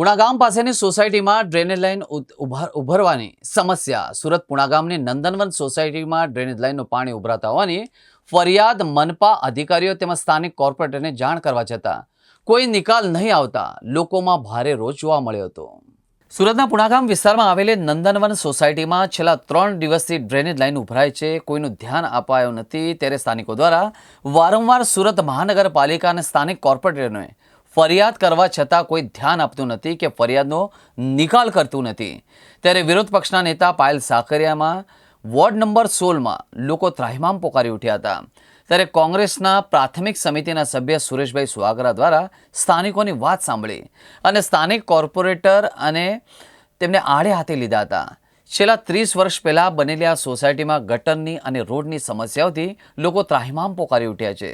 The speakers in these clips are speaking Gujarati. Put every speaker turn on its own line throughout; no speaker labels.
પુણા ગામ પાસેની સોસાયટીમાં ડ્રેનેજ લાઇન ઉભા- ઉભરવાની સમસ્યા. સુરત પુણાગામની નંદનવન સોસાયટીમાં ડ્રેનેજ લાઇનનું પાણી ઉભરાતા હોવાની ફરિયાદ મનપા અધિકારીઓ તેમજ સ્થાનિક કોર્પોરેટરને જાણ કરવા છતાં કોઈ નિકાલ નહીં આવતા લોકોમાં ભારે રોષ જોવા મળ્યો હતો. સુરતના પુણાગામ વિસ્તારમાં આવેલી નંદનવન સોસાયટીમાં છેલ્લા ત્રણ દિવસથી ડ્રેનેજ લાઇન ઉભરાય છે. કોઈનું ધ્યાન અપાયું નથી. ત્યારે સ્થાનિકો દ્વારા વારંવાર સુરત મહાનગરપાલિકા અને સ્થાનિક કોર્પોરેટરને ફરિયાદ કરવા છતાં કોઈ ધ્યાન આપતું નથી કે ફરિયાદનો નિકાલ કરતું નથી. ત્યારે વિરોધ પક્ષના નેતા પાયલ સાકરિયામાં વોર્ડ નંબર સોળમાં લોકો ત્રાહિમામ પોકારી ઉઠ્યા હતા. ત્યારે કોંગ્રેસના પ્રાથમિક સમિતિના સભ્ય સુરેશભાઈ સુહાગરા દ્વારા સ્થાનિકોની વાત સાંભળી અને સ્થાનિક કોર્પોરેટર અને તેમને આડે હાથે લીધા હતા. છેલ્લા ત્રીસ વર્ષ પહેલાં બનેલી આ સોસાયટીમાં ગટરની અને રોડની સમસ્યાઓથી લોકો ત્રાહિમામ પોકારી ઉઠ્યા છે.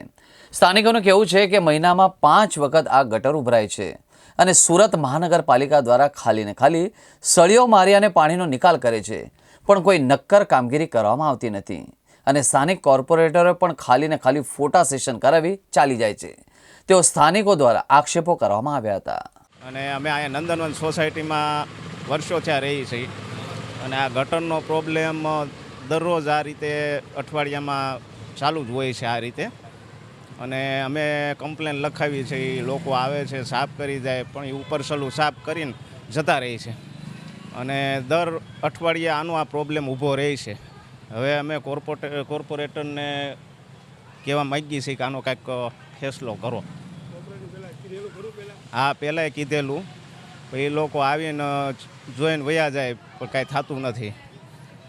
સ્થાનિકોનું કહેવું છે કે મહિનામાં પાંચ વખત આ ગટર ઉભરાય છે અને સુરત મહાનગરપાલિકા દ્વારા ખાલી ને ખાલી સળીઓ મારી અને પાણીનો નિકાલ કરે છે, પણ કોઈ નક્કર કામગીરી કરવામાં આવતી નથી અને સ્થાનિક કોર્પોરેટરો પણ ખાલી ને ખાલી ફોટા સેશન કરાવી ચાલી જાય છે. તેઓ સ્થાનિકો દ્વારા આક્ષેપો કરવામાં આવ્યા હતા.
અને અમે અહીંયા નંદનવન સોસાયટીમાં વર્ષો થયા રહી છીએ અને આ ગટરનો પ્રોબ્લેમ દરરોજ આ રીતે અઠવાડિયામાં ચાલુ જ હોય છે આ રીતે. અને અમે કમ્પ્લેન લખાવી છે એ લોકો આવે છે, સાફ કરી જાય, પણ એ ઉપર સલું સાફ કરીને જતા રહે છે. અને દર અઠવાડિયે આનો આ પ્રોબ્લેમ ઊભો રહે છે. હવે અમે કોર્પોરેટ કોર્પોરેટરને કહેવા માગીએ છીએ કે આનો કાંઈક ફેસલો કરો. હા, પહેલાંય કીધેલું. એ લોકો આવીને જોઈને વયા જાય, પણ કાંઈ થતું નથી.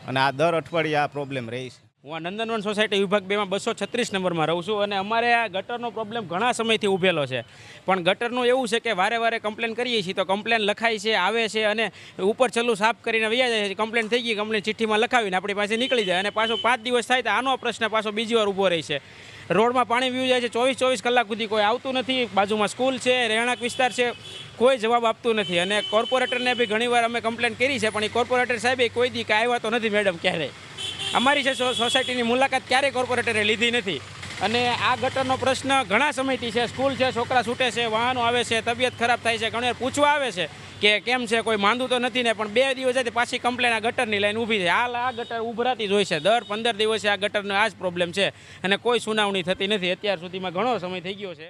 અને આ દર અઠવાડિયે આ પ્રોબ્લેમ રહે છે.
હું આ નંદનવન સોસાયટી વિભાગ બેમાં બસો છત્રીસ નંબરમાં રહું છું અને અમારે આ ગટરનો પ્રોબ્લેમ ઘણા સમયથી ઊભેલો છે. પણ ગટરનું એવું છે કે વારે વારે કમ્પ્લેન કરીએ છીએ તો કમ્પ્લેન લખાય છે, આવે છે અને ઉપર છેલ્લું સાફ કરીને વૈયા જાય છે. કમ્પ્લેન થઈ ગઈ કમ્પ્લેન ચિઠ્ઠીમાં લખાવીને આપણી પાસે નીકળી જાય અને પાછો પાંચ દિવસ થાય તો આનો પ્રશ્ન પાછો બીજી વાર ઊભો રહે છે. રોડમાં પાણી પીવું જાય છે ચોવીસ ચોવીસ કલાક સુધી કોઈ આવતું નથી. બાજુમાં સ્કૂલ છે, રહેણાંક વિસ્તાર છે. કોઈ જવાબ આપતું નથી અને કોર્પોરેટરને બી ઘણીવાર અમે કમ્પ્લેન કરી છે, પણ એ કોર્પોરેટર સાહેબે કોઈ દી કાંઈ આવ્યા તો નથી મેડમ ક્યારેય. અમારી છે સોસાયટીની મુલાકાત ક્યારેય કોર્પોરેટરે લીધી નથી. અને આ ગટરનો પ્રશ્ન ઘણા સમયથી છે, સ્કૂલ છે, છોકરા છૂટે છે, વાહનો આવે છે, તબિયત ખરાબ થાય છે ઘણી પૂછવા આવે છે કે કેમ છે, કોઈ માંદું તો નથી ને, પણ બે દિવસથી પાછી કમ્પ્લેન આ ગટરની લાઈન ઊભી છે. હાલ આ ગટર ઉભરાતી જ હોય છે. દર પંદર દિવસે આ ગટરનો આ જ પ્રોબ્લેમ છે. અને કોઈ સુનાવણી થતી નથી. અત્યાર સુધીમાં ઘણો સમય થઈ ગયો છે.